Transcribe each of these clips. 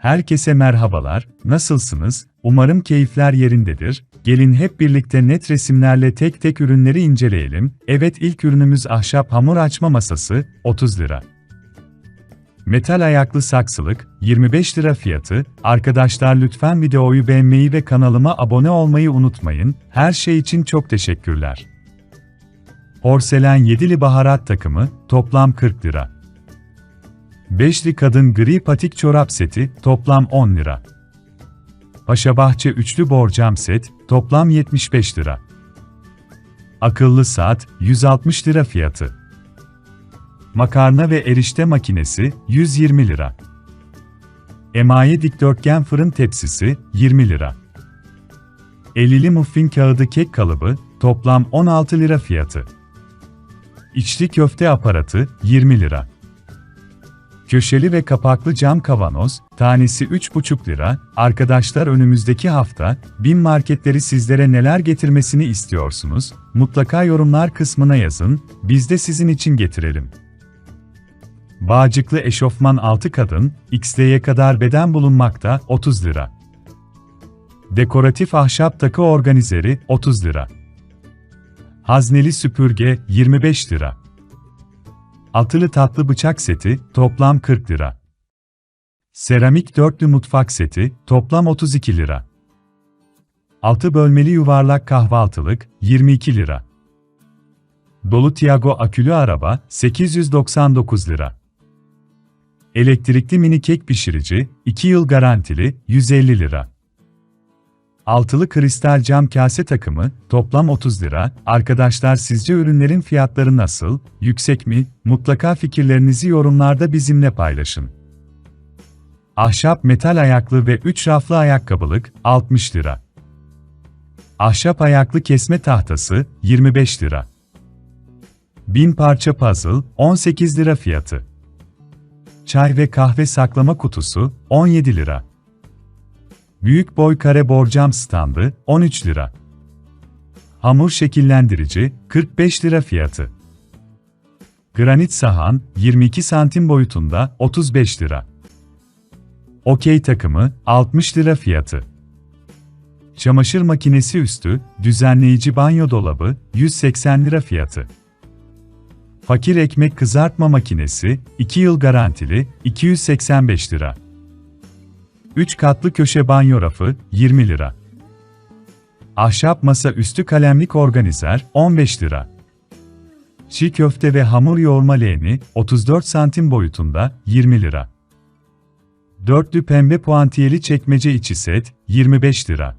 Herkese merhabalar, nasılsınız? Umarım keyifler yerindedir. Gelin hep birlikte net resimlerle tek tek ürünleri inceleyelim. Evet ilk ürünümüz ahşap hamur açma masası, 30 lira. Metal ayaklı saksılık, 25 lira fiyatı. Arkadaşlar lütfen videoyu beğenmeyi ve kanalıma abone olmayı unutmayın. Her şey için çok teşekkürler. Porselen yedili baharat takımı, toplam 40 lira. Beşli kadın gri patik çorap seti, toplam 10 lira. Paşabahçe üçlü borcam set, toplam 75 lira. Akıllı saat, 160 lira fiyatı. Makarna ve erişte makinesi, 120 lira. Emaye dikdörtgen fırın tepsisi, 20 lira. Elili muffin kağıdı kek kalıbı, toplam 16 lira fiyatı. İçli köfte aparatı, 20 lira. Köşeli ve kapaklı cam kavanoz, tanesi 3,5 lira. Arkadaşlar önümüzdeki hafta, BİM marketleri sizlere neler getirmesini istiyorsunuz? Mutlaka yorumlar kısmına yazın, biz de sizin için getirelim. Bağcıklı eşofman 6 kadın, XL'ye kadar beden bulunmakta, 30 lira. Dekoratif ahşap takı organizeri, 30 lira. Hazneli süpürge, 25 lira. Altılı tatlı bıçak seti, toplam 40 lira. Seramik dörtlü mutfak seti, toplam 32 lira. Altı bölmeli yuvarlak kahvaltılık, 22 lira. Dolu Tiago akülü araba, 899 lira. Elektrikli mini kek pişirici, 2 yıl garantili, 150 lira. Altılı kristal cam kase takımı, toplam 30 lira. Arkadaşlar sizce ürünlerin fiyatları nasıl, yüksek mi? Mutlaka fikirlerinizi yorumlarda bizimle paylaşın. Ahşap metal ayaklı ve 3 raflı ayakkabılık, 60 lira. Ahşap ayaklı kesme tahtası, 25 lira. 1000 parça puzzle, 18 lira fiyatı. Çay ve kahve saklama kutusu, 17 lira. Büyük boy kare borcam standı, 13 lira. Hamur şekillendirici, 45 lira fiyatı. Granit sahan, 22 santim boyutunda, 35 lira. Okey takımı, 60 lira fiyatı. Çamaşır makinesi üstü, düzenleyici banyo dolabı, 180 lira fiyatı. Fakir ekmek kızartma makinesi, 2 yıl garantili, 285 lira. 3 katlı köşe banyo rafı, 20 lira. Ahşap masa üstü kalemlik organizer, 15 lira. Çiğ köfte ve hamur yoğurma leğeni, 34 santim boyutunda, 20 lira. Dörtlü pembe puantiyeli çekmece içi set, 25 lira.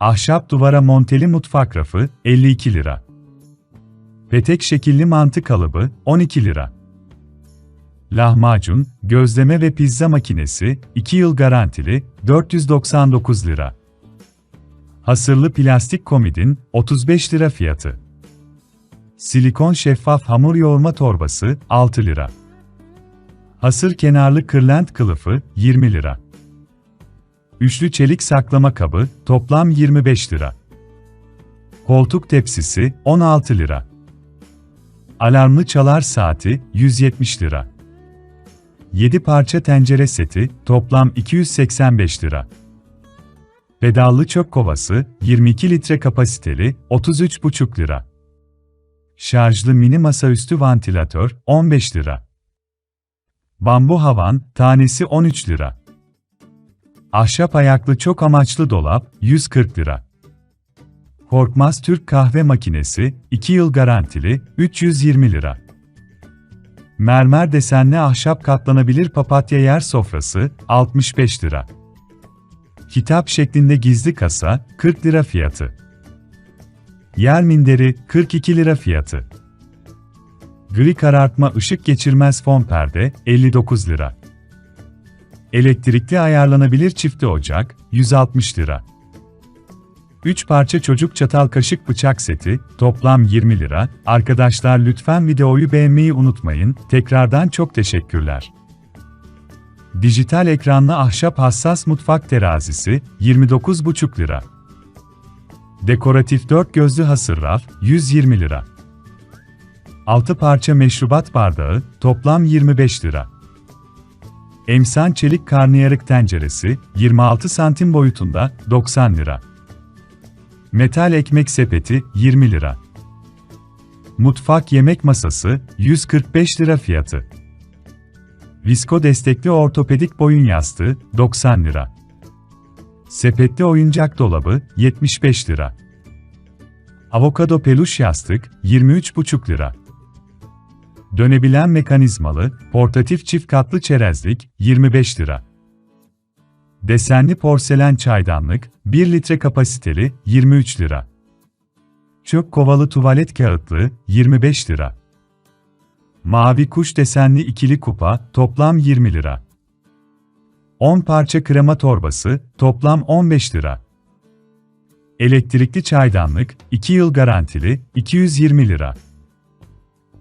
Ahşap duvara monteli mutfak rafı, 52 lira. Petek şekilli mantı kalıbı, 12 lira. Lahmacun, gözleme ve pizza makinesi, 2 yıl garantili, 499 lira. Hasırlı plastik komidin, 35 lira fiyatı. Silikon şeffaf hamur yoğurma torbası, 6 lira. Hasır kenarlı kırlent kılıfı, 20 lira. Üçlü çelik saklama kabı, toplam 25 lira. Koltuk tepsisi, 16 lira. Alarmlı çalar saati, 170 lira. 7 parça tencere seti, toplam 285 lira. Pedallı çöp kovası, 22 litre kapasiteli, 33,5 lira. Şarjlı mini masaüstü vantilatör, 15 lira. Bambu havan, tanesi 13 lira. Ahşap ayaklı çok amaçlı dolap, 140 lira. Korkmaz Türk kahve makinesi, 2 yıl garantili, 320 lira. Mermer desenli ahşap katlanabilir papatya yer sofrası, 65 lira. Kitap şeklinde gizli kasa, 40 lira fiyatı. Yer minderi, 42 lira fiyatı. Gri karartma ışık geçirmez fon perde, 59 lira. Elektrikli ayarlanabilir çifte ocak, 160 lira. 3 parça çocuk çatal kaşık bıçak seti, toplam 20 lira. Arkadaşlar lütfen videoyu beğenmeyi unutmayın. Tekrardan çok teşekkürler. Dijital ekranlı ahşap hassas mutfak terazisi, 29,5 lira. Dekoratif 4 gözlü hasır raf, 120 lira. 6 parça meşrubat bardağı, toplam 25 lira. Emsan çelik karnıyarık tenceresi 26 santim boyutunda 90 lira. Metal ekmek sepeti 20 lira. Mutfak yemek masası 145 lira fiyatı. Visko destekli ortopedik boyun yastığı 90 lira. Sepetli oyuncak dolabı 75 lira. Avokado peluş yastık 23,5 lira. Dönebilen mekanizmalı, portatif çift katlı çerezlik 25 lira. Desenli porselen çaydanlık 1 litre kapasiteli 23 lira. Çöp kovalı tuvalet kağıtlığı 25 lira. Mavi kuş desenli ikili kupa toplam 20 lira. 10 parça krema torbası toplam 15 lira. Elektrikli çaydanlık 2 yıl garantili 220 lira.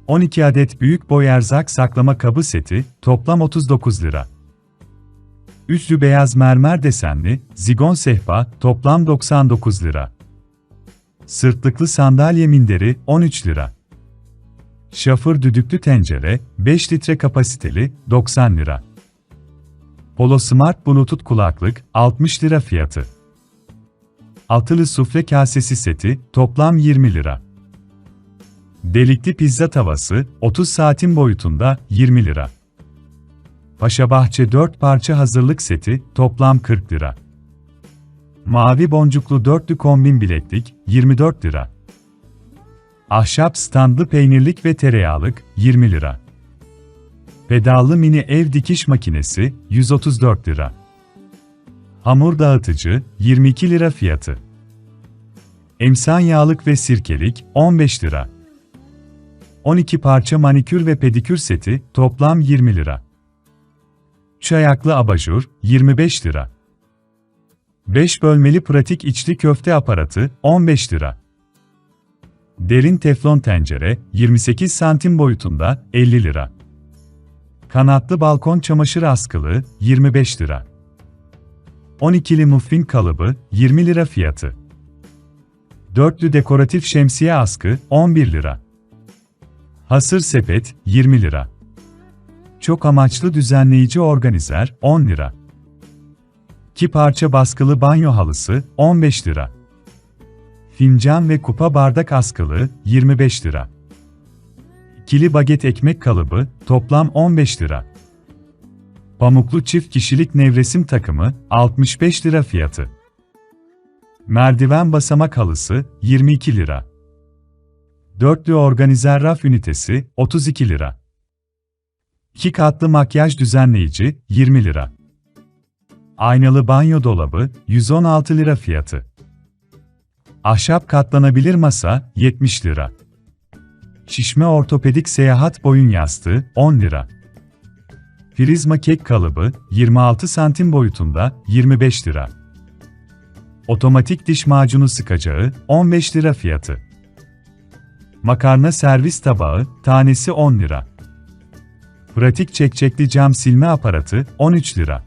12 adet büyük boy erzak saklama kabı seti toplam 39 lira. Üçlü beyaz mermer desenli zigon sehpa toplam 99 lira. Sırtlıklı sandalye minderi 13 lira. Şafır düdüklü tencere 5 litre kapasiteli 90 lira. Polo Smart Bluetooth kulaklık 60 lira fiyatı. Altılı sufle kasesi seti toplam 20 lira. Delikli pizza tavası 30 saatin boyutunda 20 lira. Paşabahçe 4 parça hazırlık seti toplam 40 lira. Mavi boncuklu dörtlü kombin bileklik 24 lira. Ahşap standlı peynirlik ve tereyağlık 20 lira. Pedallı mini ev dikiş makinesi 134 lira. Hamur dağıtıcı 22 lira fiyatı. Emsan yağlık ve sirkelik 15 lira. 12 parça manikür ve pedikür seti toplam 20 lira. Çayaklı abajur 25 lira. 5 bölmeli pratik içli köfte aparatı 15 lira. Derin teflon tencere 28 santim boyutunda 50 lira. Kanatlı balkon çamaşır askılı 25 lira. 12'li muffin kalıbı 20 lira fiyatı. Dörtlü dekoratif şemsiye askı 11 lira. Hasır sepet 20 lira. Çok amaçlı düzenleyici organizer 10 lira. 2 parça baskılı banyo halısı 15 lira. Fincan ve kupa bardak askılı 25 lira. İkili baget ekmek kalıbı toplam 15 lira. Pamuklu çift kişilik nevresim takımı 65 lira fiyatı. Merdiven basamak halısı 22 lira. Dörtlü organizer raf ünitesi 32 lira. 2 katlı makyaj düzenleyici 20 lira. Aynalı banyo dolabı 116 lira fiyatı. Ahşap katlanabilir masa 70 lira. Şişme ortopedik seyahat boyun yastığı 10 lira. Prizma kek kalıbı 26 santim boyutunda 25 lira. Otomatik diş macunu sıkacağı 15 lira fiyatı. Makarna servis tabağı tanesi 10 lira. Pratik çekçekli cam silme aparatı 13 lira.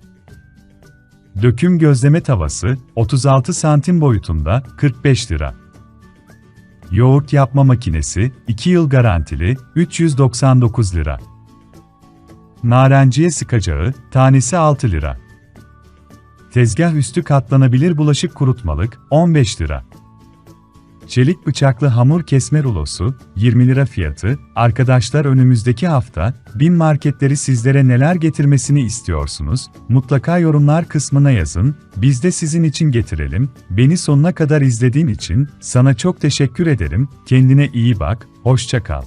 Döküm gözleme tavası 36 santim boyutunda 45 lira. Yoğurt yapma makinesi 2 yıl garantili 399 lira. Narenciye sıkacağı tanesi 6 lira. Tezgah üstü katlanabilir bulaşık kurutmalık 15 lira. Çelik bıçaklı hamur kesme rulosu 20 lira fiyatı. Arkadaşlar önümüzdeki hafta bin marketleri sizlere neler getirmesini istiyorsunuz? Mutlaka yorumlar kısmına yazın. Biz de sizin için getirelim. Beni sonuna kadar izlediğin için sana çok teşekkür ederim. Kendine iyi bak. Hoşça kal.